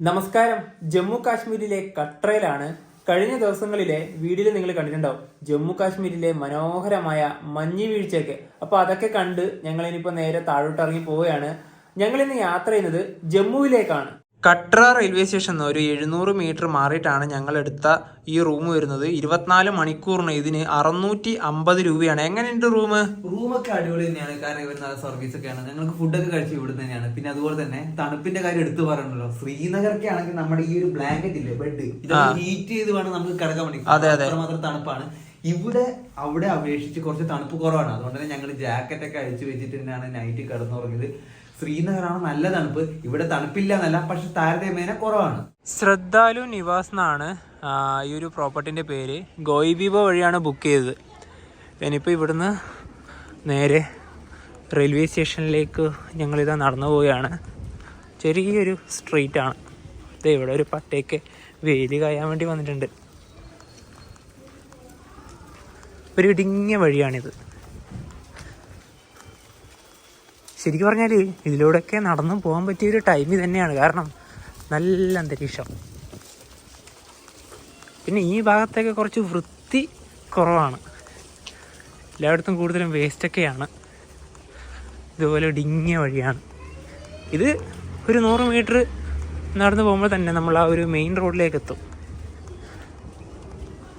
നമസ്കാരം. ജമ്മു കാശ്മീരിലെ കട്രയിലാണ് കഴിഞ്ഞ ദിവസങ്ങളിലെ വീഡിയോയിൽ നിങ്ങൾ കണ്ടിട്ടുണ്ടാവും. ജമ്മു കാശ്മീരിലെ മനോഹരമായ മഞ്ഞ് വീഴ്ചയൊക്കെ. അപ്പൊ അതൊക്കെ കണ്ട് ഞങ്ങൾ ഇനിയിപ്പോ നേരെ താഴോട്ട് ഇറങ്ങി പോവുകയാണ്. ഞങ്ങൾ ഇന്ന് യാത്ര ചെയ്യുന്നത് ജമ്മുവിലേക്കാണ്. കട്ര റെയിൽവേ സ്റ്റേഷൻ ഒരു എഴുന്നൂറ് മീറ്റർ മാറിയിട്ടാണ് ഞങ്ങൾ എടുത്ത ഈ റൂം വരുന്നത്. ഇരുപത്തിനാല് മണിക്കൂറിന് ഇതിന് അറുന്നൂറ്റി അമ്പത് രൂപയാണ്. എങ്ങനെയുണ്ട് റൂം റൂമൊക്കെ അടിപൊളി തന്നെയാണ്. കാരണം ഇവർ നല്ല സർവീസ് ഒക്കെയാണ് ഞങ്ങൾക്ക് ഫുഡൊക്കെ കഴിച്ച് ഇവിടെ തന്നെയാണ്. പിന്നെ അതുപോലെ തന്നെ തണുപ്പിന്റെ കാര്യം എടുത്തു പറയണല്ലോ ശ്രീനഗറൊക്കെ ആണെങ്കിൽ നമ്മുടെ ഈ ഒരു ബ്ലാങ്കറ്റ് ഇല്ലേ ബെഡ് ഇതൊക്കെ ഹീറ്റ് ചെയ്ത് വേണം നമുക്ക് കിടക്കാൻ വേണ്ടി. അതെ, അതെ. മാത്രം തണുപ്പാണ്. ഇവിടെ അവിടെ അപേക്ഷിച്ച് കുറച്ച് തണുപ്പ് കുറവാണ്. അതുകൊണ്ട് തന്നെ ഞങ്ങൾ ജാക്കറ്റ് ഒക്കെ അഴിച്ചു വെച്ചിട്ട് തന്നെയാണ് നൈറ്റ് കിടന്നുറങ്ങിയത്. ശ്രീനഗറാണ് നല്ല തണുപ്പ്. ഇവിടെ തണുപ്പില്ല എന്നല്ല പക്ഷെ താരതമ്യേന കുറവാണ്. ശ്രദ്ധാലു നിവാസ് എന്നാണ് ഈ ഒരു പ്രോപ്പർട്ടിന്റെ പേര്. ഗോയിബീബ വഴിയാണ് ബുക്ക് ചെയ്തത്. ഇനിയിപ്പോൾ ഇവിടുന്ന് നേരെ റെയിൽവേ സ്റ്റേഷനിലേക്ക് ഞങ്ങളിതാ നടന്നു പോവുകയാണ്. ചെറിയൊരു സ്ട്രീറ്റാണ് ദേ ഇവിടെ ഒരു പട്ടയൊക്കെ വേലി കായാൻ വേണ്ടി വന്നിട്ടുണ്ട്. ഒരു ഇടുങ്ങിയ വഴിയാണിത്. ശരിക്കും പറഞ്ഞാൽ ഇതിലൂടെയൊക്കെ നടന്നു പോകാൻ പറ്റിയ ഒരു ടൈം തന്നെയാണ് കാരണം നല്ല അന്തരീക്ഷം. പിന്നെ ഈ ഭാഗത്തൊക്കെ കുറച്ച് വൃത്തി കുറവാണ്. എല്ലായിടത്തും കൂടുതലും വേസ്റ്റൊക്കെയാണ് ഇതുപോലെ ഡിങ്ങിയ വഴിയാണ്. ഇത് ഒരു നൂറ് മീറ്റർ നടന്നു പോകുമ്പോൾ തന്നെ നമ്മൾ ആ ഒരു മെയിൻ റോഡിലേക്ക് എത്തും.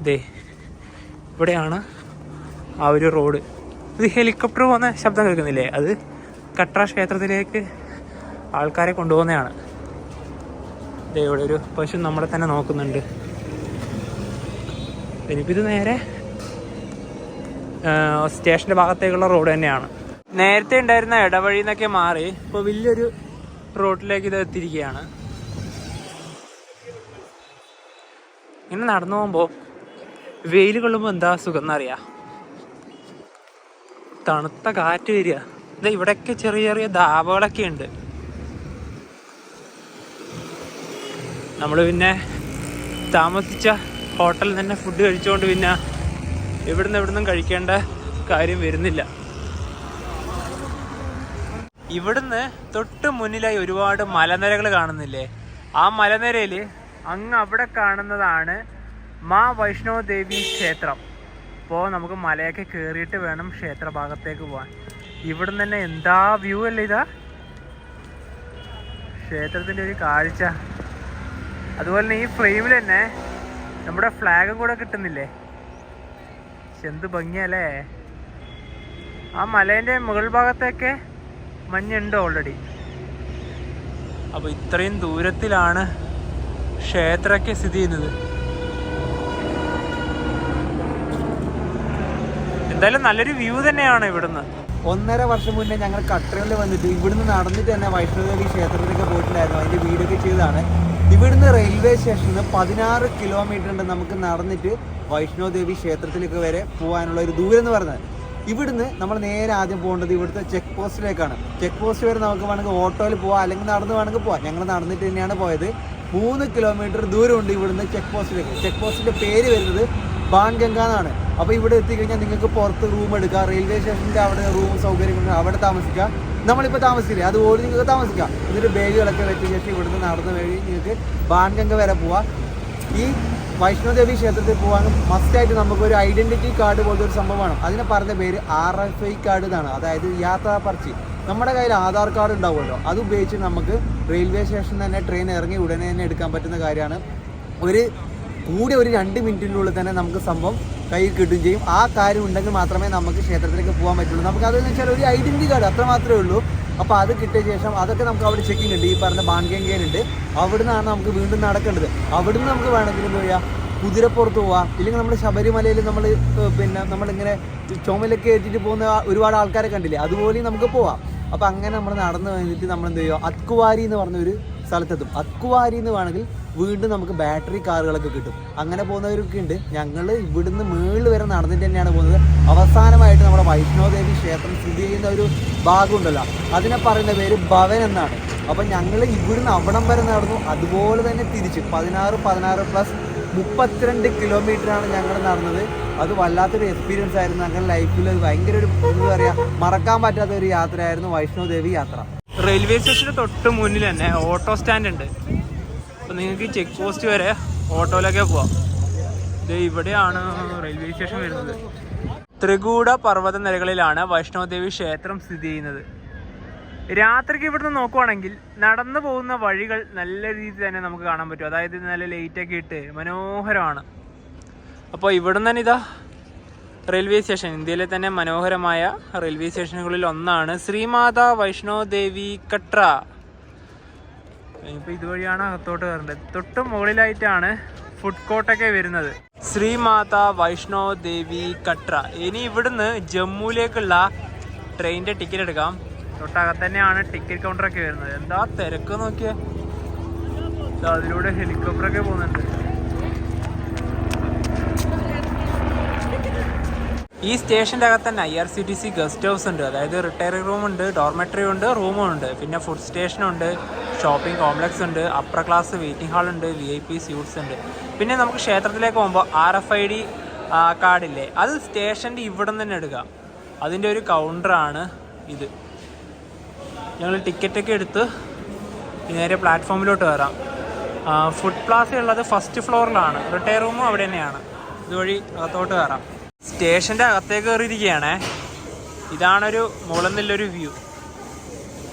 ദേ ഇവിടെയാണ് ആ ഒരു റോഡ് ഇത് ഹെലികോപ്റ്റർ പോകുന്ന ശബ്ദം കേൾക്കുന്നില്ലേ? അത് കട്ര ക്ഷേത്രത്തിലേക്ക് ആൾക്കാരെ കൊണ്ടുപോകുന്നതാണ്. ഇവിടെ ഒരു പശു നമ്മളെ തന്നെ നോക്കുന്നുണ്ട്. എനിക്കിത് നേരെ സ്റ്റേഷന്റെ ഭാഗത്തേക്കുള്ള റോഡ് തന്നെയാണ്. നേരത്തെ ഉണ്ടായിരുന്ന ഇടവഴി എന്നൊക്കെ മാറി ഇപ്പോൾ വലിയൊരു റോഡിലേക്ക് ഇത് എത്തിയിരിക്കുകയാണ്. ഇങ്ങനെ നടന്നു പോകുമ്പോൾ വെയിൽ കൊള്ളുമ്പോൾ എന്താ സുഖം എന്നറിയാം? തണുത്ത കാറ്റ് വരിക. ഇത് ഇവിടെയൊക്കെ ചെറിയ ചെറിയ ധാബകളൊക്കെ ഉണ്ട്. നമ്മൾ പിന്നെ താമസിച്ച ഹോട്ടലിൽ തന്നെ ഫുഡ് കഴിച്ചുകൊണ്ട് പിന്നെ ഇവിടുന്ന് ഇവിടുന്നും കഴിക്കേണ്ട കാര്യം വരുന്നില്ല. ഇവിടുന്ന് തൊട്ട് മുന്നിലായി ഒരുപാട് മലനിരകൾ കാണുന്നില്ലേ? ആ മലനിരയിൽ അങ്ങ് അവിടെ കാണുന്നതാണ് മാ വൈഷ്ണവ ദേവി ക്ഷേത്രം. അപ്പോൾ നമുക്ക് മലയൊക്കെ കയറിയിട്ട് വേണം ക്ഷേത്രഭാഗത്തേക്ക് പോകാൻ ഇവിടുന്ന് തന്നെ എന്താ വ്യൂ അല്ലേ ഇതാ? ക്ഷേത്രത്തിന്റെ ഒരു കാഴ്ച. അതുപോലെ തന്നെ ഈ ഫ്രെയിമിൽ തന്നെ നമ്മുടെ ഫ്ലാഗും കൂടെ കിട്ടുന്നില്ലേ? എന്ത് ഭംഗിയല്ലേ? ആ മലേന്റെ മുകൾ ഭാഗത്തൊക്കെ മഞ്ഞുണ്ട് ഓൾറെഡി അപ്പോൾ ഇത്രയും ദൂരത്തിലാണ് ക്ഷേത്രമൊക്കെ സ്ഥിതി ചെയ്യുന്നത്. എന്തായാലും നല്ലൊരു വ്യൂ തന്നെയാണ് ഇവിടുന്ന്. ഒന്നര വർഷം മുന്നേ ഞങ്ങൾ കട്ടറയിൽ വന്നിട്ട് ഇവിടുന്ന് നടന്നിട്ട് തന്നെ വൈഷ്ണോദേവി ക്ഷേത്രത്തിലേക്ക് പോയിട്ടുണ്ടായിരുന്നു. അതിന്റെ വീടൊക്കെ ചെയ്തതാണ്. ഇവിടുന്ന് റെയിൽവേ സ്റ്റേഷനിൽ നിന്ന് പതിനാറ് കിലോമീറ്റർ ഉണ്ട് നമുക്ക് നടന്നിട്ട് വൈഷ്ണോദേവി ക്ഷേത്രത്തിലേക്ക് വരെ പോകാനുള്ള ഒരു ദൂരം എന്ന് പറയുന്നത് ഇവിടുന്ന് നമ്മൾ നേരെ ആദ്യം പോകേണ്ടത് ഇവിടുത്തെ ചെക്ക് പോസ്റ്റിലേക്കാണ് ചെക്ക് പോസ്റ്റ് വരെ നമുക്ക് വേണമെങ്കിൽ ഓട്ടോയിൽ പോവാം അല്ലെങ്കിൽ നടന്ന് വേണമെങ്കിൽ പോവാം. ഞങ്ങൾ നടന്നിട്ട് തന്നെയാണ് പോയത്. മൂന്ന് കിലോമീറ്റർ ദൂരമുണ്ട് ഇവിടുന്ന് ചെക്ക് പോസ്റ്റിലേക്ക് ചെക്ക് പോസ്റ്റിന്റെ പേര് വരുന്നത് ബാൺഗംഗ എന്നാണ്. അപ്പോൾ ഇവിടെ എത്തിക്കഴിഞ്ഞാൽ നിങ്ങൾക്ക് പുറത്ത് റൂം എടുക്കാം. റെയിൽവേ സ്റ്റേഷന്റെ അവിടെ റൂം സൗകര്യം അവിടെ താമസിക്കാം. നമ്മളിപ്പോൾ താമസിക്കില്ലേ? അതുപോലെ നിങ്ങൾക്ക് താമസിക്കാം. എന്നിട്ട് ബാഗുകളൊക്കെ വെച്ച് ചേച്ചി ഇവിടുന്ന് നടന്ന വഴി നിങ്ങൾക്ക് ബാൻഗംഗ വരെ പോവാം. ഈ വൈഷ്ണോദേവി ക്ഷേത്രത്തിൽ പോകാൻ മസ്റ്റായിട്ട് നമുക്കൊരു ഐഡന്റിറ്റി കാർഡ് പോലത്തെ ഒരു സംഭവമാണ് അതിനെ പറഞ്ഞ പേര് ആർ എഫ് ഐ കാർഡ് എന്നാണ്. അതായത് യാത്രാ പർച്ചി. നമ്മുടെ കയ്യിൽ ആധാർ കാർഡ് ഉണ്ടാവുമല്ലോ. അത് ഉപയോഗിച്ച് നമുക്ക് റെയിൽവേ സ്റ്റേഷനിൽ തന്നെ ട്രെയിൻ ഇറങ്ങി ഉടനെ തന്നെ എടുക്കാൻ പറ്റുന്ന കാര്യമാണ്. ഒരു കൂടി ഒരു രണ്ട് മിനിറ്റിനുള്ളിൽ തന്നെ നമുക്ക് സംഭവം കയ്യിൽ കിട്ടുകയും ചെയ്യും. ആ കാര്യം ഉണ്ടെങ്കിൽ മാത്രമേ നമുക്ക് ക്ഷേത്രത്തിലേക്ക് പോകാൻ പറ്റുള്ളൂ. നമുക്ക് അതെന്ന് വെച്ചാൽ ഒരു ഐഡന്റി കാർഡ് അത്ര മാത്രമേ ഉള്ളൂ. അപ്പോൾ അത് കിട്ടിയ ശേഷം അതൊക്കെ നമുക്ക് അവിടെ ചെക്കിംഗ് ഉണ്ട്. ഈ പറഞ്ഞ ഉണ്ട് അവിടുന്നാണ് നമുക്ക് വീണ്ടും നടക്കേണ്ടത്. അവിടുന്ന് നമുക്ക് വേണമെങ്കിൽ എന്താ പറയുക കുതിരപ്പുറത്ത് പോവാം. ഇല്ലെങ്കിൽ നമ്മുടെ ശബരിമലയിൽ നമ്മൾ പിന്നെ നമ്മളിങ്ങനെ ചുമലൊക്കെ ഏറ്റിട്ട് പോകുന്ന ഒരുപാട് ആൾക്കാരെ കണ്ടില്ലേ? അതുപോലെ നമുക്ക് പോവാം. അപ്പോൾ അങ്ങനെ നമ്മൾ നടന്നു കഴിഞ്ഞിട്ട് നമ്മൾ എന്ത് ചെയ്യുക? അത്കുവാരി എന്ന് പറഞ്ഞൊരു സ്ഥലത്തെത്തും. അത്കുവാരി എന്ന് വേണമെങ്കിൽ വീണ്ടും നമുക്ക് ബാറ്ററി കാറുകളൊക്കെ കിട്ടും. അങ്ങനെ പോകുന്നവരൊക്കെ ഉണ്ട്. ഞങ്ങൾ ഇവിടുന്ന് മേളിൽ വരെ നടന്നിട്ട് തന്നെയാണ് പോകുന്നത്. അവസാനമായിട്ട് നമ്മുടെ വൈഷ്ണോദേവി ക്ഷേത്രം സ്ഥിതി ചെയ്യുന്ന ഒരു ഭാഗമുണ്ടല്ലോ. അതിനെ പറയുന്ന പേര് ഭവൻ എന്നാണ്. അപ്പം ഞങ്ങൾ ഇവിടുന്ന് അവിടം വരെ നടന്നു. അതുപോലെ തന്നെ തിരിച്ച് പതിനാറ് പതിനാറ് പ്ലസ് മുപ്പത്തിരണ്ട് കിലോമീറ്ററാണ് ഞങ്ങൾ നടന്നത്. അത് വല്ലാത്തൊരു എക്സ്പീരിയൻസ് ആയിരുന്നു. ഞങ്ങളുടെ ലൈഫിൽ ഭയങ്കര ഒരു എന്താ പറയുക മറക്കാൻ പറ്റാത്ത ഒരു യാത്രയായിരുന്നു വൈഷ്ണോദേവി യാത്ര. റെയിൽവേ സ്റ്റേഷന് തൊട്ട് മുന്നിൽ തന്നെ ഓട്ടോ സ്റ്റാൻഡ് ഉണ്ട്. അപ്പം നിങ്ങൾക്ക് ചെക്ക് പോസ്റ്റ് വരെ ഓട്ടോയിലൊക്കെ പോവാം. ഇത് ഇവിടെയാണ് റെയിൽവേ സ്റ്റേഷൻ വരുന്നത്. ത്രികൂട പർവത നിരകളിലാണ് വൈഷ്ണവദേവി ക്ഷേത്രം സ്ഥിതി ചെയ്യുന്നത്. രാത്രിക്ക് ഇവിടുന്ന് നോക്കുവാണെങ്കിൽ നടന്നു പോകുന്ന വഴികൾ നല്ല രീതിയിൽ തന്നെ നമുക്ക് കാണാൻ പറ്റും. അതായത് നല്ല ലൈറ്റൊക്കെ ഇട്ട് മനോഹരമാണ്. അപ്പോൾ ഇവിടുന്ന് തന്നെ ഇതാ റെയിൽവേ സ്റ്റേഷൻ ഇന്ത്യയിലെ തന്നെ മനോഹരമായ റെയിൽവേ സ്റ്റേഷനുകളിൽ ഒന്നാണ് ശ്രീമാതാ വൈഷ്ണോദേവി കട്ര. ഇപ്പൊ ഇതുവഴിയാണ് അകത്തോട്ട് കയറേണ്ടത്. തൊട്ട് മുകളിലായിട്ടാണ് ഫുഡ് കോർട്ടൊക്കെ വരുന്നത്. ശ്രീമാതാ വൈഷ്ണോ ദേവി കട്ര. ഇനി ഇവിടുന്ന് ജമ്മുവിലേക്കുള്ള ട്രെയിനിന്റെ ടിക്കറ്റ് എടുക്കാം. തൊട്ടകത്ത് തന്നെയാണ് ടിക്കറ്റ് കൗണ്ടറൊക്കെ വരുന്നത്. എന്താ തിരക്ക് നോക്കിയേ. അതിലൂടെ ഹെലികോപ്റ്ററൊക്കെ പോകുന്നുണ്ട്. ഈ സ്റ്റേഷന്റെ അകത്ത് തന്നെ I R C T C guest house ഉണ്ട്. അതായത് റിട്ടയറിംഗ് റൂം ഉണ്ട് ഡോർമെറ്ററി ഉണ്ട് റൂമും ഉണ്ട്. പിന്നെ ഫുഡ് സ്റ്റേഷനുണ്ട് ഷോപ്പിംഗ് കോംപ്ലക്സ് ഉണ്ട് അപ്പർ ക്ലാസ് വെയിറ്റിംഗ് ഹാൾ ഉണ്ട് വി ഐ പി സ്യൂട്ട്സ് ഉണ്ട്. പിന്നെ നമുക്ക് ക്ഷേത്രത്തിലേക്ക് പോകുമ്പോൾ ആർ എഫ് ഐ ഡി കാർഡില്ലേ? അത് സ്റ്റേഷന്റെ ഇവിടെ നിന്ന് തന്നെ എടുക്കാം അതിന്റെ ഒരു കൗണ്ടറാണ് ഇത്. ഞങ്ങൾ ടിക്കറ്റൊക്കെ എടുത്ത് നേരെ പ്ലാറ്റ്ഫോമിലോട്ട് വരാം ഫുഡ് പ്ലാസ ഉള്ളത് ഫസ്റ്റ് ഫ്ലോറിലാണ്. റിട്ടയർ റൂമും അവിടെ തന്നെയാണ്. ഇതുവഴി അകത്തോട്ട് കയറാം. സ്റ്റേഷന്റെ അകത്തേക്ക് കയറിയിരിക്കുകയാണേ ഇതാണൊരു മുകളിൽ നിന്നുള്ളൊരു വ്യൂ.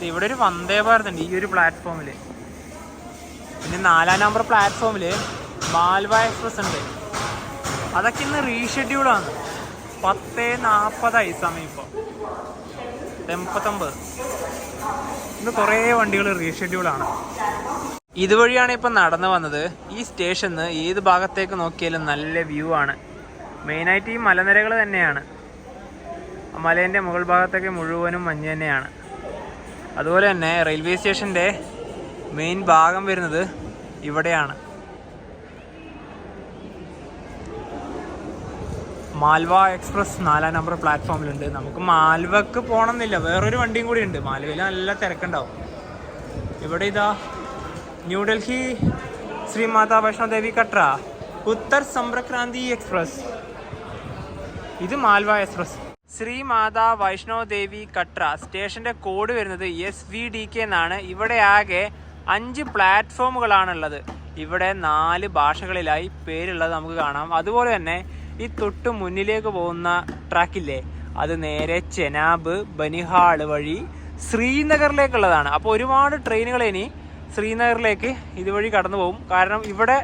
ഇവിടെ ഒരു വന്ദേ ഭാരത് ഉണ്ട് ഈ ഒരു പ്ലാറ്റ്ഫോമിൽ പിന്നെ നാലാം നമ്പർ പ്ലാറ്റ്ഫോമിൽ മാൽവ എക്സ്പ്രസ് ഉണ്ട്. അതൊക്കെ ഇന്ന് റീഷെഡ്യൂളാണ് പത്ത് നാൽപ്പതായി സമയം ഇപ്പോൾ എൺപത്തൊമ്പത്. ഇന്ന് കുറേ വണ്ടികൾ റീഷെഡ്യൂളാണ് ഇതുവഴിയാണ് ഇപ്പം നടന്നു വന്നത്. ഈ സ്റ്റേഷനിൽ ഏത് ഭാഗത്തേക്ക് നോക്കിയാലും നല്ല വ്യൂ ആണ്. മെയിനായിട്ട് ഈ മലനിരകൾ തന്നെയാണ്. മലേന്റെ മുകൾ ഭാഗത്തൊക്കെ മുഴുവനും മഞ്ഞ് തന്നെയാണ്. അതുപോലെ തന്നെ റെയിൽവേ സ്റ്റേഷന്റെ മെയിൻ ഭാഗം വരുന്നത് ഇവിടെയാണ്. മാൽവ എക്സ്പ്രസ് നാലാം നമ്പർ പ്ലാറ്റ്ഫോമിലുണ്ട്. നമുക്ക് മാൽവക്ക് പോകണമെന്നില്ല വേറൊരു വണ്ടിയും കൂടി ഉണ്ട്. മാൽവയിൽ നല്ല തിരക്കുണ്ടാവും. ഇവിടെ ഇതാ? ന്യൂഡൽഹി ശ്രീ മാതാ വൈഷ്ണോ ദേവി കട്ര. ഉത്തർ സമ്പ്രക്രാന്തി എക്സ്പ്രസ്. ഇത് മാൽവ എക്സ്പ്രസ്. ശ്രീ മാതാ വൈഷ്ണോ ദേവി കട്ര സ്റ്റേഷന്റെ കോഡ് വരുന്നത് എസ് വി ഡി കെ എന്നാണ്. ഇവിടെ ആകെ അഞ്ച് പ്ലാറ്റ്ഫോമുകളാണുള്ളത്. ഇവിടെ നാല് ഭാഷകളിലായി പേരുള്ളത് നമുക്ക് കാണാം. അതുപോലെ തന്നെ ഈ തൊട്ട് മുന്നിലേക്ക് പോകുന്ന ട്രാക്കില്ലേ അത് നേരെ ചെനാബ് ബനിഹാൾ വഴി ശ്രീനഗറിലേക്കുള്ളതാണ്. അപ്പോൾ ഒരുപാട് ട്രെയിനുകൾ ഇനി ശ്രീനഗറിലേക്ക് ഇതുവഴി കടന്നു പോകും കാരണം ഇവിടെ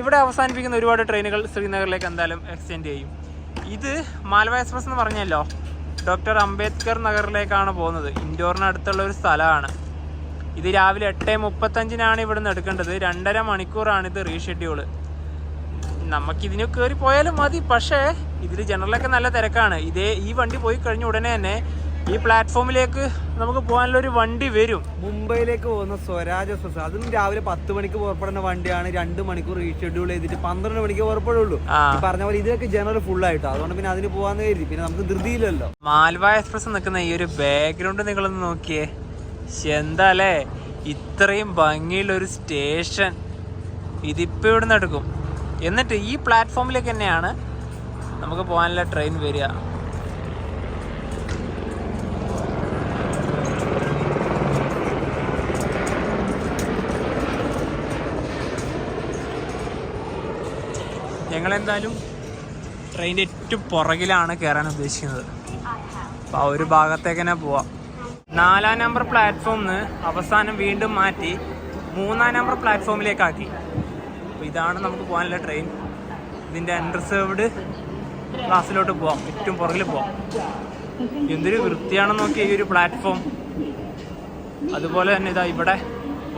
ഇവിടെ അവസാനിപ്പിക്കുന്ന ഒരുപാട് ട്രെയിനുകൾ ശ്രീനഗറിലേക്ക് എന്തായാലും എക്സ്റ്റെൻഡ് ചെയ്യും. ഇത് മാലവ എക്സ്പ്രസ് എന്ന് പറഞ്ഞല്ലോ. ഡോക്ടർ അംബേദ്കർ നഗറിലേക്കാണ് പോകുന്നത്. ഇൻഡോറിന് അടുത്തുള്ള ഒരു സ്ഥലമാണ്. ഇത് രാവിലെ എട്ട് മുപ്പത്തഞ്ചിനാണ് ഇവിടുന്ന് എടുക്കേണ്ടത്. രണ്ടര മണിക്കൂറാണ് ഇത് റീഷെഡ്യൂൾ. നമുക്കിതിന് കയറി പോയാലും മതി. പക്ഷേ ഇതിൽ ജനറലൊക്കെ നല്ല തിരക്കാണ്. ഇതേ ഈ വണ്ടി പോയി കഴിഞ്ഞ ഉടനെ തന്നെ ഈ പ്ലാറ്റ്ഫോമിലേക്ക് നമുക്ക് പോകാനുള്ള ഒരു വണ്ടി വരും. മുംബൈയിലേക്ക് പോകുന്ന സ്വരാജ് എക്സ്പ്രസ്. അതും രാവിലെ പത്ത് മണിക്ക് പുറപ്പെടുന്ന വണ്ടിയാണ്. രണ്ട് മണിക്കൂർ റീഷെഡ്യൂൾ ചെയ്തിട്ട് പന്ത്രണ്ട് മണിക്ക് പുറപ്പെടുള്ളൂ. പറഞ്ഞ പോലെ ഇതൊക്കെ ജനറൽ ഫുൾ ആയിട്ടോ. അതുകൊണ്ട് പിന്നെ അതിന് പോകാന്ന് കരുതി. പിന്നെ നമുക്ക് ധൃതിയില്ലല്ലോ. മാൽവ എക്സ്പ്രസ് നിൽക്കുന്ന ഈ ഒരു ബാക്ക്ഗ്രൗണ്ട് നിങ്ങളൊന്ന് നോക്കിയേ. എന്താ എന്താല്ലേ ഇത്രയും ഭംഗിയുള്ള ഒരു സ്റ്റേഷൻ ഇതിപ്പോൾ ഇവിടെ നിന്ന് എടുക്കും. എന്നിട്ട് ഈ പ്ലാറ്റ്ഫോമിലേക്ക് തന്നെയാണ് നമുക്ക് പോകാനുള്ള ട്രെയിൻ വരിക. ഞങ്ങളെന്തായാലും ട്രെയിനിന്റെ ഏറ്റവും പുറകിലാണ് കയറാൻ ഉദ്ദേശിക്കുന്നത്. അപ്പോൾ ആ ഒരു ഭാഗത്തേക്ക് തന്നെ പോവാം. നാലാം നമ്പർ പ്ലാറ്റ്ഫോം അവസാനം വീണ്ടും മാറ്റി മൂന്നാം നമ്പർ പ്ലാറ്റ്ഫോമിലേക്കാക്കി അപ്പോൾ ഇതാണ് നമുക്ക് പോകാനുള്ള ട്രെയിൻ ഇതിന്റെ അൺറിസേർവ്ഡ് ക്ലാസ്സിലോട്ട് പോവാം. ഏറ്റവും പുറകിൽ പോവാം. എന്തൊരു വൃത്തിയാണെന്ന് നോക്കിയ ഈ ഒരു പ്ലാറ്റ്ഫോം അതുപോലെ തന്നെ ഇതാ ഇവിടെ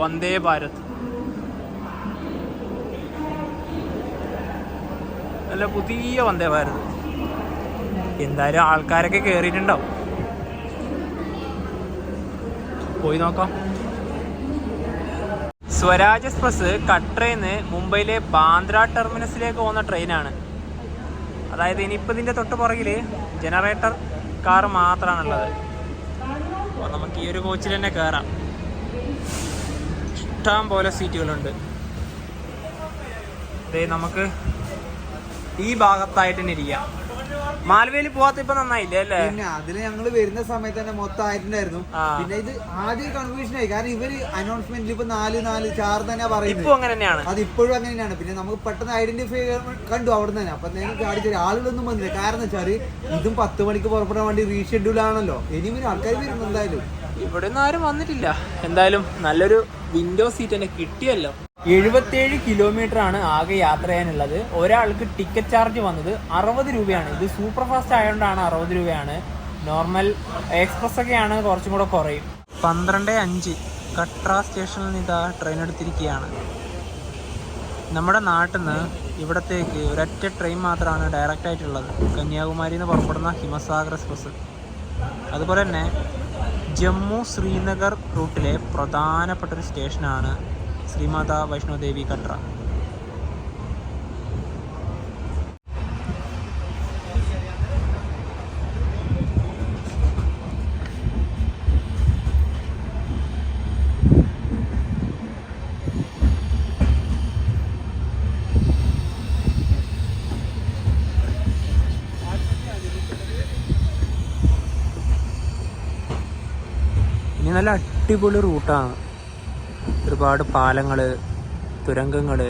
വന്ദേ ഭാരത്. നല്ല പുതിയ വന്ദേ ഭാരത് എന്തായാലും ആൾക്കാരൊക്കെ കയറിയിട്ടുണ്ടാവും പോയി നോക്കാം. സ്വരാജ് എക്സ്പ്രസ് കട്രയിന്ന് മുംബൈയിലെ ബാന്ദ്ര ടെർമിനസിലേക്ക് പോകുന്ന ട്രെയിനാണ്. അതായത് ഇനിയിപ്പോൾ ഇതിന്റെ തൊട്ട് പുറകിൽ ജനറേറ്റർ കാർ മാത്രമാണുള്ളത്. അപ്പോൾ നമുക്ക് ഈ ഒരു കോച്ചിൽ തന്നെ കയറാം ഇഷ്ടം പോലെ സീറ്റുകളുണ്ട്. ദേ നമുക്ക് ഈ ഭാഗത്തായിട്ട് തന്നെ ഇരിക്കാം. മാൽവേലി പോവാത്ത ഇപ്പൊ നന്നായില്ലേ അല്ലേ? പിന്നെ അതിൽ ഞങ്ങൾ വരുന്ന സമയത്ത് തന്നെ മൊത്തം ആയിട്ടുണ്ടായിരുന്നു. പിന്നെ ഇത് ആദ്യം കൺഫ്യൂഷൻ ആയി. കാരണം ഇവർ അനൗൺസ്മെന്റ് ഇപ്പൊ നാല് നാല് ചാറ് തന്നെ പറയുന്നത്. അങ്ങനെ തന്നെയാണ്. അത് ഇപ്പോഴും അങ്ങനെ തന്നെയാണ്. പിന്നെ നമുക്ക് പെട്ടെന്ന് ഐഡന്റിഫൈ കണ്ടു അവിടെ തന്നെ. അപ്പൊ നേരം കാണിച്ചാൽ ആളുകളൊന്നും വന്നില്ല. കാരണം വെച്ചാൽ ഇതും പത്ത് മണിക്ക് പുറപ്പെടാൻ വേണ്ടി റീഷെഡ്യൂൾ ആണല്ലോ. ഇനി പിന്നെ ആൾക്കാർ വരും എന്തായാലും. ഇവിടെ ആരും വന്നിട്ടില്ല. എന്തായാലും നല്ലൊരു വിൻഡോ സീറ്റ് തന്നെ കിട്ടിയല്ലോ. എഴുപത്തിയേഴ് കിലോമീറ്റർ ആണ് ആകെ യാത്ര ചെയ്യാനുള്ളത്. ഒരാൾക്ക് ടിക്കറ്റ് ചാർജ് വന്നത് അറുപത് രൂപയാണ്. ഇത് സൂപ്പർ ഫാസ്റ്റ് ആയതുകൊണ്ടാണ് അറുപത് രൂപയാണ്. നോർമൽ എക്സ്പ്രസ് ഒക്കെയാണ് കുറച്ചും കൂടെ കുറയും. പന്ത്രണ്ട് അഞ്ച് കട്ര സ്റ്റേഷനിൽ നിന്ന് ഇതാ ട്രെയിൻ എടുത്തിരിക്കുകയാണ്. നമ്മുടെ നാട്ടിൽ നിന്ന് ഇവിടത്തേക്ക് ഒരൊറ്റ ട്രെയിൻ മാത്രമാണ് ഡയറക്റ്റ് ആയിട്ടുള്ളത്. കന്യാകുമാരിയിൽ നിന്ന് പുറപ്പെടുന്ന ഹിമസാഗർ എക്സ്പ്രസ് അതുപോലെ തന്നെ ജമ്മു ശ്രീനഗർ റൂട്ടിലെ പ്രധാനപ്പെട്ട ഒരു സ്റ്റേഷനാണ് ശ്രീമാത വൈഷ്ണോദേവി കട്ര. നല്ല അടിപൊളി റൂട്ടാണ്. ഒരുപാട് പാലങ്ങൾ തുരങ്കങ്ങൾ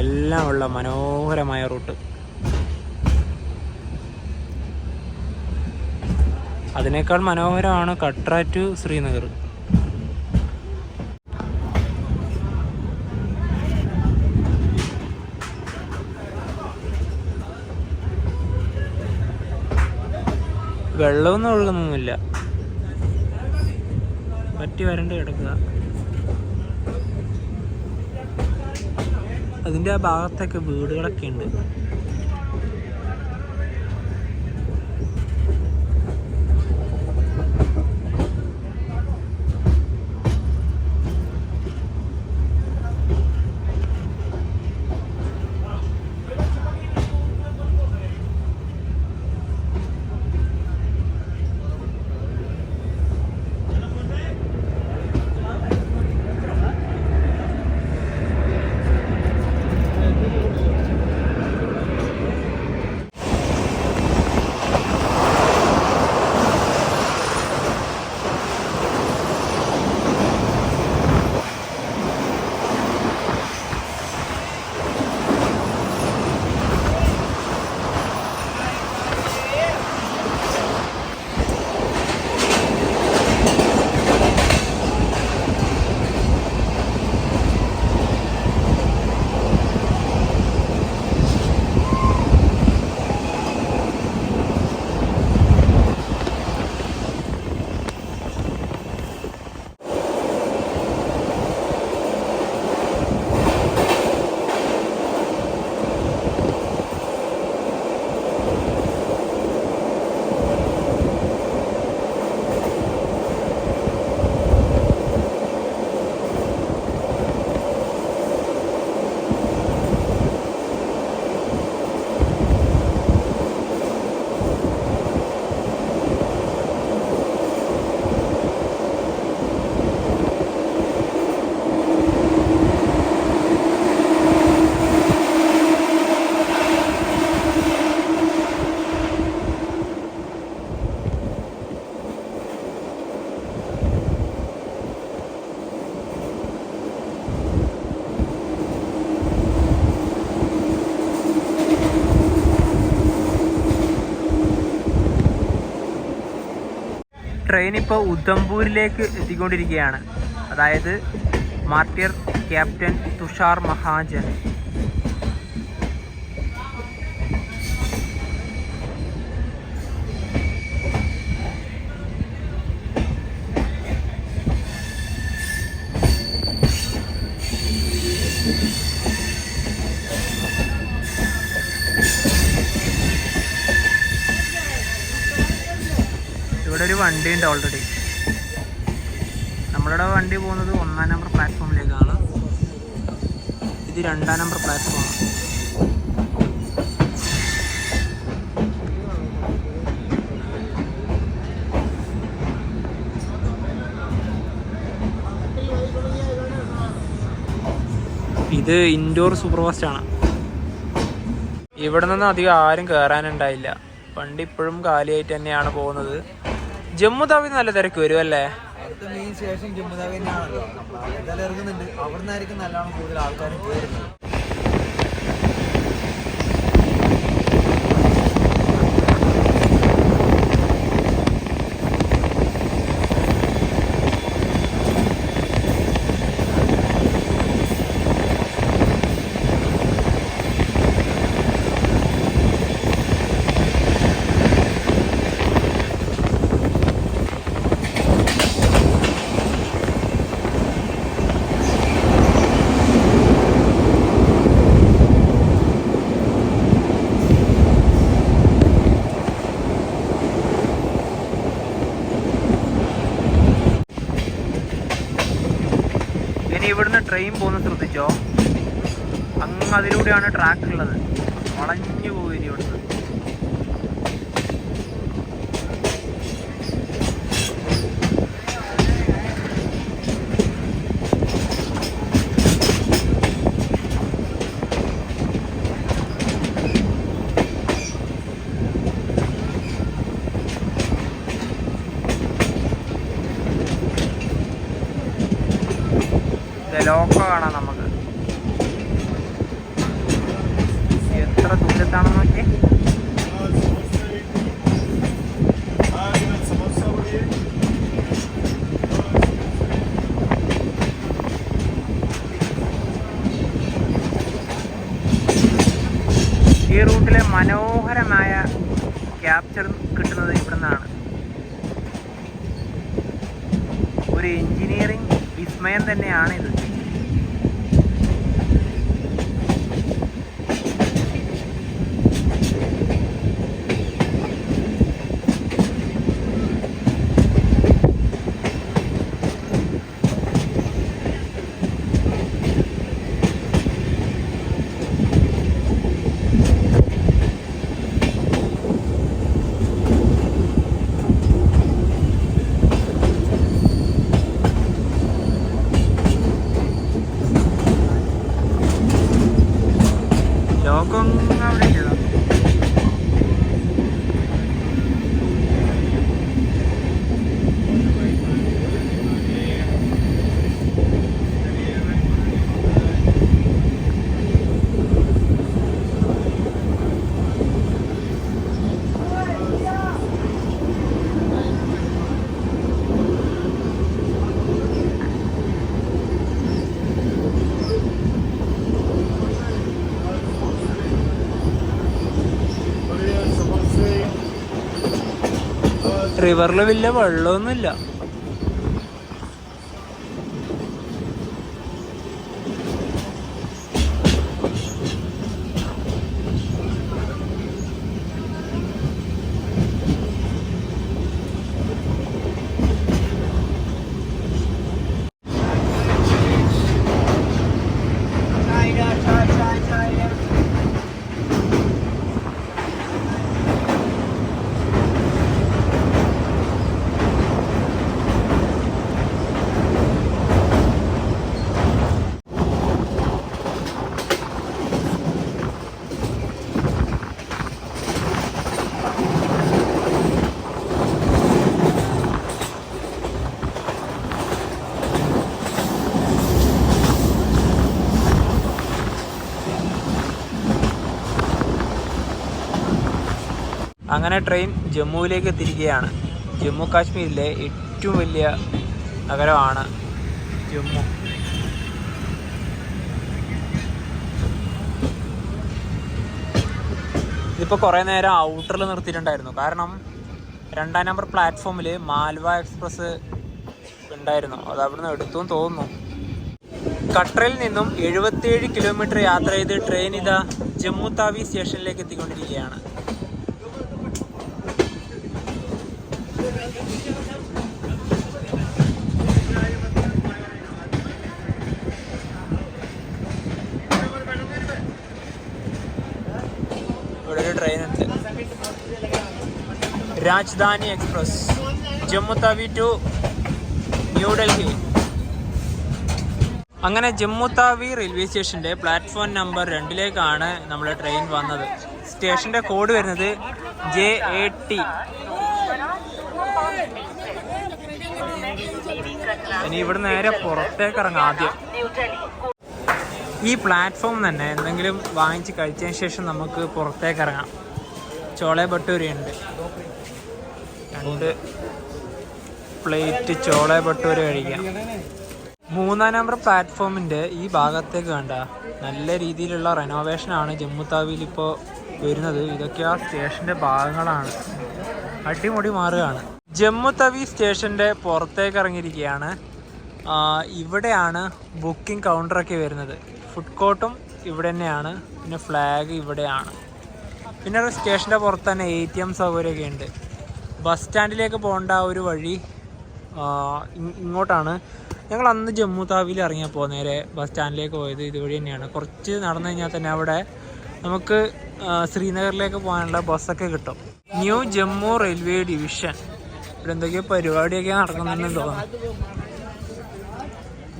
എല്ലാം ഉള്ള മനോഹരമായ റൂട്ട്. അതിനേക്കാൾ മനോഹരമാണ് കട്ര ടു ശ്രീനഗർ. വെള്ളമൊന്നും ഒഴുകുന്നൊന്നുമില്ല പറ്റി വരണ്ട് കിടക്കുക. അതിന്റെ ആ ഭാഗത്തൊക്കെ വീടുകളൊക്കെ ഉണ്ട്. ട്രെയിൻ ഇപ്പോൾ ഉദ്ധംപൂരിലേക്ക് എത്തിക്കൊണ്ടിരിക്കുകയാണ്. അതായത് മാർട്ടിയർ ക്യാപ്റ്റൻ തുഷാർ മഹാജൻ. ഉണ്ട് ഓൾറെഡി നമ്മളുടെ വണ്ടി പോകുന്നത് ഒന്നാം നമ്പർ പ്ലാറ്റ്ഫോമിലേക്കാണ് ഇത് രണ്ടാം നമ്പർ പ്ലാറ്റ്ഫോമാണ് ഇത് ഇൻഡോർ സൂപ്പർ ഫാസ്റ്റ് ആണ്. ഇവിടെ നിന്നും അധികം ആരും കയറാനുണ്ടായില്ല വണ്ടി ഇപ്പോഴും കാലിയായിട്ട് തന്നെയാണ് പോകുന്നത്. ജമ്മു താവി നല്ല തിരക്ക് വരും അല്ലേ സ്റ്റേഷൻ ജമ്മുതാവി തന്നെയാണല്ലോ. നമ്മൾ ഇറങ്ങുന്നുണ്ട് അവിടെ നിന്നായിരിക്കും നല്ലോണം കൂടുതൽ ആൾക്കാർ കയറുന്നത് ഇനി ഇവിടുന്ന് ട്രെയിൻ പോകുന്ന ശ്രദ്ധിച്ചോ? അങ്ങ് അതിലൂടെയാണ് ട്രാക്ക് ഉള്ളത്. വളഞ്ഞു പോയി ഇനി ഇവിടുന്ന് ലോക്ക കാണാം നമുക്ക് എത്ര ദൂരത്താണെന്ന് നോക്കിയേ ഈ റൂട്ടിലെ മനോഹരമായ ക്യാപ്ചർ കിട്ടുന്നത് ഇവിടെ നിന്നാണ് ഒരു എഞ്ചിനീയറിംഗ് വിസ്മയം തന്നെയാണ് ഇത് റിവറിൽ വലിയ വെള്ളമൊന്നുമില്ല അങ്ങനെ ട്രെയിൻ ജമ്മുവിലേക്ക് എത്തിയിരിക്കുകയാണ് ജമ്മു കാശ്മീരിലെ ഏറ്റവും വലിയ നഗരമാണ് ജമ്മു. ഇതിപ്പോൾ കുറേ നേരം ഔട്ടറിൽ നിർത്തിയിട്ടുണ്ടായിരുന്നു. കാരണം രണ്ടാം നമ്പർ പ്ലാറ്റ്ഫോമിൽ മാൽവ എക്സ്പ്രസ് ഉണ്ടായിരുന്നു. അത് അവിടുന്ന് എടുത്തു തോന്നുന്നു. കട്രയിൽ നിന്നും എഴുപത്തിയേഴ് കിലോമീറ്റർ യാത്ര ചെയ്ത് ട്രെയിൻ ഇതാ ജമ്മു താവി സ്റ്റേഷനിലേക്ക് എത്തിക്കൊണ്ടിരിക്കുകയാണ്. ഒരു ട്രെയിൻ ഉണ്ട്. രാജധാനി എക്സ്പ്രസ്. ജമ്മു താവി ടു ന്യൂഡൽഹി അങ്ങനെ ജമ്മു താവി റെയിൽവേ സ്റ്റേഷന്റെ പ്ലാറ്റ്ഫോം നമ്പർ രണ്ടിലേക്കാണ് നമ്മുടെ ട്രെയിൻ വന്നത്. സ്റ്റേഷന്റെ കോഡ് വരുന്നത് ജെ എ ടി ഇനി ഇവിടെ നേരെ പുറത്തേക്ക് ഇറങ്ങാം ആദ്യം. ഈ പ്ലാറ്റ്ഫോം തന്നെ എന്തെങ്കിലും വാങ്ങിച്ച് കഴിച്ചതിന് ശേഷം നമുക്ക് പുറത്തേക്ക് ഇറങ്ങാം. ചോളെ ഭട്ടൂരി ഉണ്ട് രണ്ട് പ്ലേറ്റ് ചോളെ ഭട്ടൂരി കഴിക്കാം. മൂന്നാം നമ്പർ പ്ലാറ്റ്ഫോമിന്റെ ഈ ഭാഗത്തേക്ക് വേണ്ട നല്ല രീതിയിലുള്ള റെനോവേഷനാണ് ജമ്മു താവിയിൽ ഇപ്പോൾ വരുന്നത്. ഇതൊക്കെ ആ സ്റ്റേഷന്റെ ഭാഗങ്ങളാണ്. അടിമുടി മാറുകയാണ്. ജമ്മു തവി സ്റ്റേഷന്റെ പുറത്തേക്ക് ഇറങ്ങിയിരിക്കുകയാണ് ഇവിടെയാണ് ബുക്കിംഗ് കൗണ്ടറൊക്കെ വരുന്നത്. ഫുഡ് കോർട്ടും ഇവിടെ തന്നെയാണ്. പിന്നെ ഫ്ലാഗ് ഇവിടെയാണ്. പിന്നെ സ്റ്റേഷന്റെ പുറത്ത് തന്നെ എ ടി എം സൗകര്യമൊക്കെ ഉണ്ട്. ബസ് സ്റ്റാൻഡിലേക്ക് പോകേണ്ട ഒരു വഴി ഇങ്ങോട്ടാണ്. ഞങ്ങൾ അന്ന് ജമ്മു താവിയിൽ ഇറങ്ങിയപ്പോൾ നേരെ ബസ് സ്റ്റാൻഡിലേക്ക് പോയത് ഇതുവഴി തന്നെയാണ്. കുറച്ച് നടന്നു കഴിഞ്ഞാൽ തന്നെ അവിടെ നമുക്ക് ശ്രീനഗറിലേക്ക് പോകാനുള്ള ബസ്സൊക്കെ കിട്ടും. New Jammu railway division. ഇവിടെ എന്തൊക്കെയോ പരിപാടിയൊക്കെ നടക്കുന്നുണ്ടെന്ന് തോന്നുന്നു.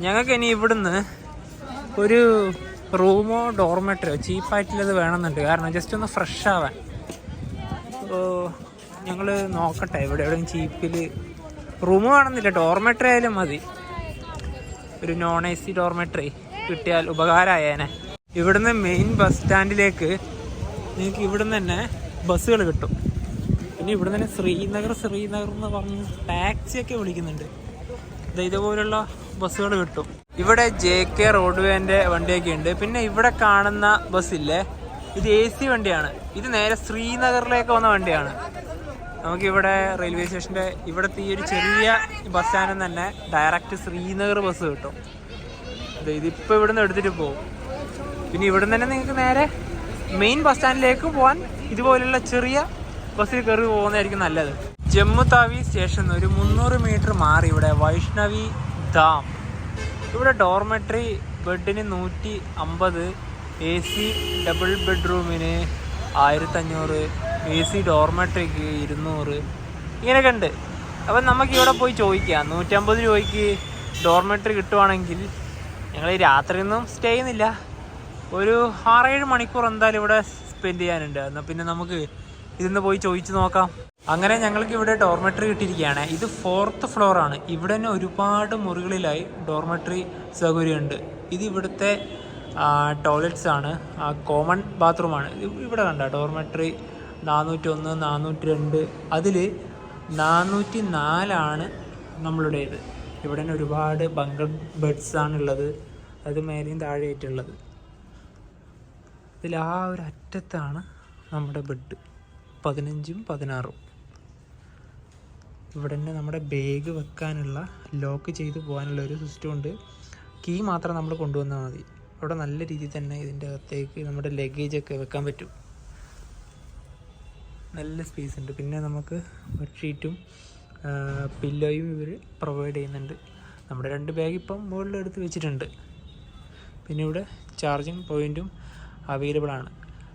ഞങ്ങൾക്ക് ഇനി ഇവിടുന്ന് ഒരു റൂമോ ഡോർമെട്രിയോ ചീപ്പായിട്ടുള്ളത് വേണമെന്നുണ്ട്. കാരണം ജസ്റ്റ് ഒന്ന് ഫ്രഷ് ആവാൻ. അപ്പോൾ ഞങ്ങൾ നോക്കട്ടെ ഇവിടെ എവിടെയും ചീപ്പിൽ റൂം വേണമെന്നില്ല ഡോർമെട്രി ആയാലും മതി. ഒരു നോൺ എ സി ഡോർമെട്രി കിട്ടിയാൽ ഉപകാരമായേനെ. ഇവിടുന്ന് മെയിൻ ബസ് സ്റ്റാൻഡിലേക്ക് നിങ്ങൾക്ക് ഇവിടുന്ന് തന്നെ ബസ്സുകൾ കിട്ടും. പിന്നെ ഇവിടെ തന്നെ ശ്രീനഗർ ശ്രീനഗർ എന്ന് പറഞ്ഞ് ടാക്സിയൊക്കെ വിളിക്കുന്നുണ്ട്. ഇതേപോലുള്ള ബസ്സുകൾ കിട്ടും. ഇവിടെ ജെ കെ റോഡ്വേന്റെ വണ്ടിയൊക്കെ ഉണ്ട്. പിന്നെ ഇവിടെ കാണുന്ന ബസ്സില്ലേ? ഇത് എ സി വണ്ടിയാണ്. ഇത് നേരെ ശ്രീനഗറിലേക്ക് വന്ന വണ്ടിയാണ്. നമുക്കിവിടെ റെയിൽവേ സ്റ്റേഷന്റെ ഇവിടുത്തെ ഈ ഒരു ചെറിയ ബസ് സ്റ്റാൻഡിൽ തന്നെ ഡയറക്റ്റ് ശ്രീനഗർ ബസ് കിട്ടും. ഇതിപ്പോൾ ഇവിടുന്ന് എടുത്തിട്ട് പോകും. പിന്നെ ഇവിടുന്ന് തന്നെ നിങ്ങൾക്ക് നേരെ മെയിൻ ബസ് സ്റ്റാൻഡിലേക്ക് പോകാൻ ഇതുപോലുള്ള ചെറിയ ബസ്സിൽ കയറി പോകുന്നതായിരിക്കും നല്ലത്. ജമ്മു താവി സ്റ്റേഷൻ ഒരു മുന്നൂറ് മീറ്റർ മാറി ഇവിടെ വൈഷ്ണവി ഡാം. ഇവിടെ ഡോർമെട്രി ബെഡിന് നൂറ്റി അമ്പത് എ സി ഡബിൾ ബെഡ്റൂമിന് ആയിരത്തഞ്ഞൂറ് എ സി ഡോർമെട്രിക്ക് ഇരുന്നൂറ്. ഇങ്ങനെയൊക്കെ ഉണ്ട്. അപ്പം നമുക്ക് ഇവിടെ പോയി ചോദിക്കാം. നൂറ്റമ്പത് രൂപയ്ക്ക് ഡോർമെട്രി കിട്ടുവാണെങ്കിൽ ഞങ്ങൾ രാത്രിയൊന്നും സ്റ്റേ ചെയ്യുന്നില്ല. ഒരു ആറേഴ് മണിക്കൂർ എന്തായാലും ഇവിടെ സ്പെൻഡ് ചെയ്യാനുണ്ട്. എന്നാൽ പിന്നെ നമുക്ക് ഇതിന്ന് പോയി ചോദിച്ചു നോക്കാം. അങ്ങനെ ഞങ്ങൾക്ക് ഇവിടെ ഡോർമെട്രി കിട്ടിയിരിക്കുകയാണ്. ഇത് ഫോർത്ത് ഫ്ലോർ ആണ്. ഇവിടെ തന്നെ ഒരുപാട് മുറികളിലായി ഡോർമെട്രി സൗകര്യമുണ്ട്. ഇത് ഇവിടുത്തെ ടോയ്ലറ്റ്സ് ആണ്. കോമൺ ബാത്റൂമാണ് ഇവിടെ കണ്ട ഡോർമെട്രി നാനൂറ്റി ഒന്ന് നാനൂറ്റി രണ്ട് അതിൽ നാനൂറ്റി നാലാണ് നമ്മളുടേത്. ഇവിടെ തന്നെ ഒരുപാട് ബംഗൾ ബെഡ്സാണുള്ളത് അത് മേലെയും താഴെയായിട്ടുള്ളത്. ഇതിൽ ആ ഒരു അറ്റത്താണ് നമ്മുടെ ബെഡ്. പതിനഞ്ചും പതിനാറും. ഇവിടെ തന്നെ നമ്മുടെ ബാഗ് വെക്കാനുള്ള ലോക്ക് ചെയ്ത് പോകാനുള്ള ഒരു സിസ്റ്റം ഉണ്ട്. കീ മാത്രം നമ്മൾ കൊണ്ടുവന്നാൽ മതി. അവിടെ നല്ല രീതിയിൽ തന്നെ ഇതിന്റെ അകത്തേക്ക് നമ്മുടെ ലഗേജ് ഒക്കെ വെക്കാൻ പറ്റും. നല്ല സ്പേസ് ഉണ്ട്. പിന്നെ നമുക്ക് ബെഡ്ഷീറ്റും പില്ലോയും ഇവർ പ്രൊവൈഡ് ചെയ്യുന്നുണ്ട്. നമ്മുടെ രണ്ട് ബാഗ് ഇപ്പം മുകളിലെടുത്ത് വെച്ചിട്ടുണ്ട്. പിന്നെ ഇവിടെ ചാർജിങ് പോയിന്റും അവൈലബിൾ ആണ്.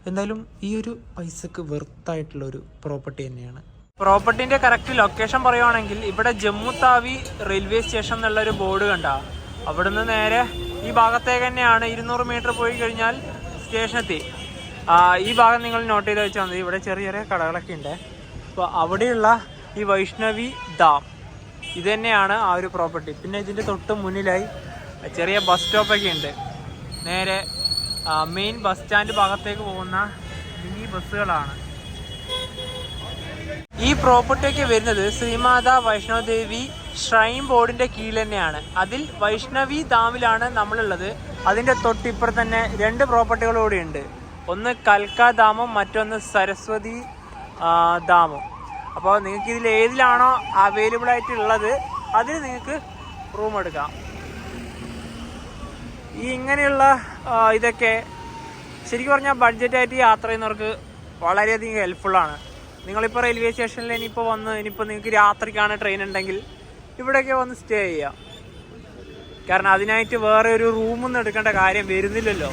എന്തായാലും ഈ ഒരു പൈസക്ക് വെർത്തായിട്ടുള്ള ഒരു പ്രോപ്പർട്ടി തന്നെയാണ്. പ്രോപ്പർട്ടിന്റെ കറക്റ്റ് ലൊക്കേഷൻ പറയുവാണെങ്കിൽ ഇവിടെ ജമ്മു താവി റെയിൽവേ സ്റ്റേഷൻ എന്നുള്ള ഒരു ബോർഡ് കണ്ട. അവിടുന്ന് നേരെ ഈ ഭാഗത്തേക്ക് തന്നെയാണ് ഇരുന്നൂറ് മീറ്റർ പോയി കഴിഞ്ഞാൽ സ്റ്റേഷനെത്തി ഈ ഭാഗം നിങ്ങൾ നോട്ട് ചെയ്ത് വെച്ചാൽ മതി. ഇവിടെ ചെറിയ ചെറിയ കടകളൊക്കെ ഉണ്ട്. അപ്പോൾ അവിടെയുള്ള ഈ വൈഷ്ണവി ഡാം ഇത് തന്നെയാണ് ആ ഒരു പ്രോപ്പർട്ടി പിന്നെ ഇതിന്റെ തൊട്ട് മുന്നിലായി ചെറിയ ബസ് സ്റ്റോപ്പൊക്കെ ഉണ്ട്. നേരെ മെയിൻ ബസ് സ്റ്റാൻഡ് ഭാഗത്തേക്ക് പോകുന്ന മിനി ബസ്സുകളാണ്. ഈ പ്രോപ്പർട്ടിയൊക്കെ വരുന്നത് ശ്രീമാത വൈഷ്ണവദേവി ഷ്രൈൻ ബോർഡിന്റെ കീഴിൽ തന്നെയാണ്. അതിൽ വൈഷ്ണവി ഡാമിലാണ് നമ്മളുള്ളത്. അതിന്റെ തൊട്ടിപ്പുറത്ത് തന്നെ രണ്ട് പ്രോപ്പർട്ടികൾ കൂടി ഉണ്ട്. ഒന്ന് കൽക്ക ഡാമും മറ്റൊന്ന് സരസ്വതി ധാമം. അപ്പോൾ നിങ്ങൾക്ക് ഇതിൽ ഏതിലാണോ അവൈലബിൾ ആയിട്ടുള്ളത് അതിൽ നിങ്ങൾക്ക് റൂം എടുക്കാം. ഈ ഇങ്ങനെയുള്ള ഇതൊക്കെ ശരിക്കും പറഞ്ഞാൽ ബഡ്ജറ്റായിട്ട് യാത്ര ചെയ്യുന്നവർക്ക് വളരെയധികം ഹെൽപ്ഫുള്ളാണ് നിങ്ങളിപ്പോൾ റെയിൽവേ സ്റ്റേഷനിൽ ഇനിയിപ്പോൾ വന്ന് ഇനിയിപ്പോൾ നിങ്ങൾക്ക് രാത്രിക്കാണ് ട്രെയിൻ ഉണ്ടെങ്കിൽ ഇവിടെയൊക്കെ വന്ന് സ്റ്റേ ചെയ്യാം. കാരണം അതിനായിട്ട് വേറെ ഒരു റൂമൊന്നും എടുക്കേണ്ട കാര്യം വരുന്നില്ലല്ലോ.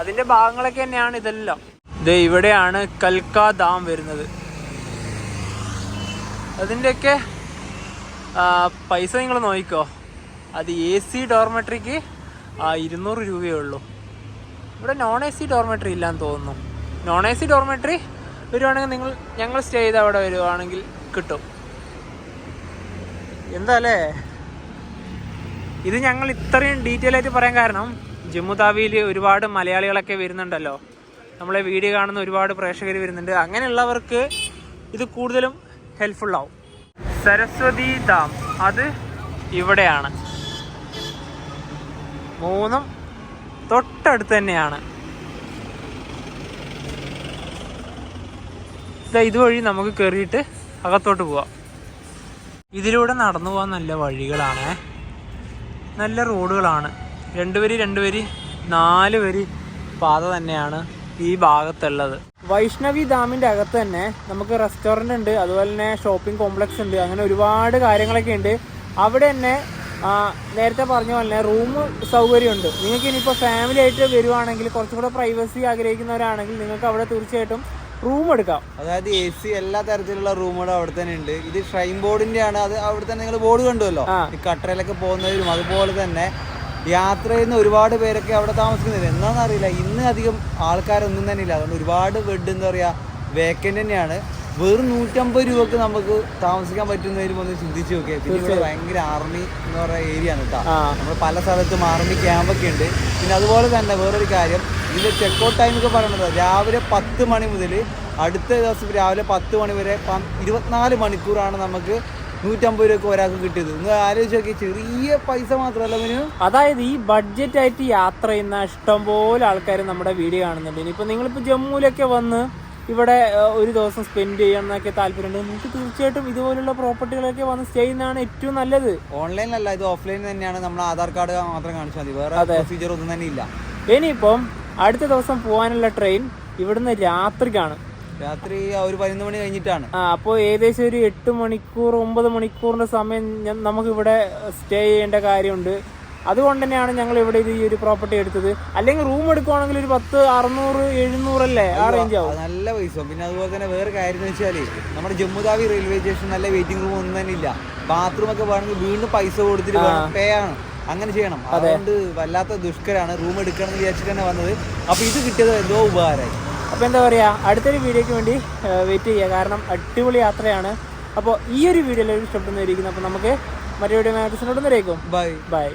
അതിന്റെ ഭാഗങ്ങളൊക്കെ തന്നെയാണ് ഇതെല്ലാം. ഇത് ഇവിടെയാണ് കൽക്ക ഡാം വരുന്നത്. അതിന്റെയൊക്കെ പൈസ നിങ്ങൾ നോക്കിക്കോ. അത് എ സി ഡോർമെട്രിക്ക് ഇരുന്നൂറ് രൂപയേ ഉള്ളൂ. ഇവിടെ നോൺ എ സി ഡോർമെട്രി ഇല്ലാന്ന് തോന്നുന്നു. നോൺ എ സി ഡോർമെട്രി വരുവാണെങ്കിൽ നിങ്ങൾ ഞങ്ങൾ സ്റ്റേ ചെയ്ത് അവിടെ വരുവാണെങ്കിൽ കിട്ടും. എന്താല്ലേ ഇത് ഞങ്ങൾ ഇത്രയും ഡീറ്റെയിൽ ആയിട്ട് പറയാൻ കാരണം ജമ്മു താവിയിൽ ഒരുപാട് മലയാളികളൊക്കെ വരുന്നുണ്ടല്ലോ. നമ്മളെ വീഡിയോ കാണുന്ന ഒരുപാട് പ്രേക്ഷകർ വരുന്നുണ്ട്. അങ്ങനെയുള്ളവർക്ക് ഇത് കൂടുതലും ഹെൽപ്ഫുള്ളാവും സരസ്വതി ഡാം അത് ഇവിടെയാണ്. മൂന്നും തൊട്ടടുത്ത് തന്നെയാണ്. ഇതാ ഇതുവഴി നമുക്ക് കയറിയിട്ട് അകത്തോട്ട് പോവാം. ഇതിലൂടെ നടന്നു പോകാൻ നല്ല വഴികളാണ്. നല്ല റോഡുകളാണ്. രണ്ടുപേരി രണ്ടുപേരി നാല് വരി പാത തന്നെയാണ് ഈ ഭാഗത്തുള്ളത്. വൈഷ്ണവി ഡാമിന്റെ അകത്ത് തന്നെ നമുക്ക് റെസ്റ്റോറന്റ് ഉണ്ട് അതുപോലെ തന്നെ ഷോപ്പിംഗ് കോംപ്ലക്സ് ഉണ്ട് അങ്ങനെ ഒരുപാട് കാര്യങ്ങളൊക്കെ ഉണ്ട്. അവിടെ തന്നെ നേരത്തെ പറഞ്ഞ പോലെ തന്നെ റൂം സൗകര്യമുണ്ട്. നിങ്ങൾക്ക് ഇനിയിപ്പോൾ ഫാമിലി ആയിട്ട് വരുവാണെങ്കിൽ കുറച്ചും കൂടെ പ്രൈവസി ആഗ്രഹിക്കുന്നവരാണെങ്കിൽ നിങ്ങൾക്ക് അവിടെ തീർച്ചയായിട്ടും റൂം എടുക്കാം. അതായത് എ സി എല്ലാ തരത്തിലുള്ള റൂമുകളും അവിടെ തന്നെ ഉണ്ട്. ഇത് ഷ്രൈൻ ബോർഡിന്റെ ആണ് അത് അവിടെ തന്നെ നിങ്ങൾ ബോർഡ് കണ്ടുവല്ലോ? ഈ കട്ടറയിലൊക്കെ പോകുന്നവരും അതുപോലെ തന്നെ യാത്ര ചെയ്യുന്ന ഒരുപാട് പേരൊക്കെ അവിടെ താമസിക്കുന്നില്ല. എന്താണെന്ന് അറിയില്ല ഇന്ന് അധികം ആൾക്കാരൊന്നും തന്നെ ഇല്ല അതുകൊണ്ട് ഒരുപാട് വെഡ് എന്താ പറയുക വേക്കന്റ് തന്നെയാണ്. വെറും നൂറ്റമ്പത് രൂപക്ക് നമുക്ക് താമസിക്കാൻ പറ്റുന്നതിലും ഒന്ന് ചിന്തിച്ചു നോക്കിയാൽ പിന്നെ ഇവിടെ ഭയങ്കര ആർമി എന്ന് പറയുന്ന ഏരിയ ആണ് കേട്ടോ. നമ്മൾ പല സ്ഥലത്തും ആർമി ക്യാമ്പൊക്കെ ഉണ്ട്. പിന്നെ അതുപോലെ തന്നെ വേറൊരു കാര്യം ഇതിന്റെ ചെക്കൗട്ട് ടൈം ഒക്കെ പറയുന്നത് രാവിലെ പത്ത് മണി മുതൽ അടുത്ത ദിവസം രാവിലെ പത്ത് മണി വരെ ഇരുപത്തിനാല് മണിക്കൂറാണ് നമുക്ക് നൂറ്റമ്പത് രൂപയ്ക്ക് ഒരാൾക്ക് കിട്ടിയത്. നിങ്ങൾ ആലോചിച്ച് നോക്കി ചെറിയ പൈസ മാത്രമല്ല അവന് അതായത് ഈ ബഡ്ജറ്റ് ആയിട്ട് യാത്ര ചെയ്യുന്ന ഇഷ്ടംപോലെ ആൾക്കാർ നമ്മുടെ വീഡിയോ കാണുന്നുണ്ട്. ഇനിയിപ്പോൾ നിങ്ങളിപ്പോൾ ജമ്മുവിലൊക്കെ വന്ന് ഇവിടെ ഒരു ദിവസം സ്പെൻഡ് ചെയ്യാന്നൊക്കെ താല്പര്യമുണ്ട്. നിങ്ങൾക്ക് തീർച്ചയായിട്ടും ഇതുപോലുള്ള പ്രോപ്പർട്ടികളൊക്കെ വന്ന് സ്റ്റേ ചെയ്യുന്നതാണ് ഏറ്റവും നല്ലത്. ഓൺലൈനിലല്ല ഇത് ഓഫ്ലൈൻ തന്നെയാണ്. നമ്മൾ ആധാർ കാർഡ് മാത്രം കാണിച്ചാൽ മതി. വേറെ പ്രൊസീജിയർ ഒന്നും തന്നെ ഇല്ല. ഇനിയിപ്പം അടുത്ത ദിവസം പോകാനുള്ള ട്രെയിൻ ഇവിടുന്ന് രാത്രിക്കാണ്. രാത്രി ഒരു പതിനൊന്ന് മണി കഴിഞ്ഞിട്ടാണ്. ആ അപ്പോൾ ഏകദേശം ഒരു എട്ട് മണിക്കൂർ ഒമ്പത് മണിക്കൂറിന്റെ സമയം നമുക്ക് ഇവിടെ സ്റ്റേ ചെയ്യേണ്ട കാര്യമുണ്ട്. അതുകൊണ്ട് തന്നെയാണ് ഞങ്ങൾ ഇവിടെ ഇത് ഈ ഒരു പ്രോപ്പർട്ടി എടുത്തത്. അല്ലെങ്കിൽ റൂം എടുക്കുവാണെങ്കിൽ ഒരു പത്ത് അറുന്നൂറ് എഴുന്നൂറല്ലേ? ആ റേഞ്ച് ആവും. നല്ല പൈസ. പിന്നെ അതുപോലെ തന്നെ വേറെ കാര്യം എന്ന് വെച്ചാൽ നമ്മുടെ ജമ്മുതാവി റെയിൽവേ സ്റ്റേഷൻ നല്ല വെയിറ്റിംഗ് റൂം ഒന്നും തന്നെ ഇല്ല. ബാത്റൂം ഒക്കെ വേണമെങ്കിൽ വീണ്ടും പൈസ കൊടുത്തിട്ട് പേ ആണ്. അങ്ങനെ ചെയ്യണം. അതുകൊണ്ട് വല്ലാത്ത ദുഷ്കരാണ് റൂം എടുക്കണം എന്ന് വിചാരിച്ചിട്ട് തന്നെ വന്നത്. അപ്പൊ ഇത് കിട്ടിയത് എന്തോ ഉപകാരമായി അപ്പോൾ എന്താ പറയുക അടുത്തൊരു വീഡിയോയ്ക്ക് വേണ്ടി വെയിറ്റ് ചെയ്യുക കാരണം അടിപൊളി യാത്രയാണ്. അപ്പോൾ ഈ ഒരു വീഡിയോയിൽ എല്ലാവരും ഇഷ്ടപ്പെടുന്നതായിരിക്കുന്നു അപ്പോൾ നമുക്ക് മറ്റൊരു വീഡിയോ മാഗസിനോട് ഒന്ന് ബൈ ബൈ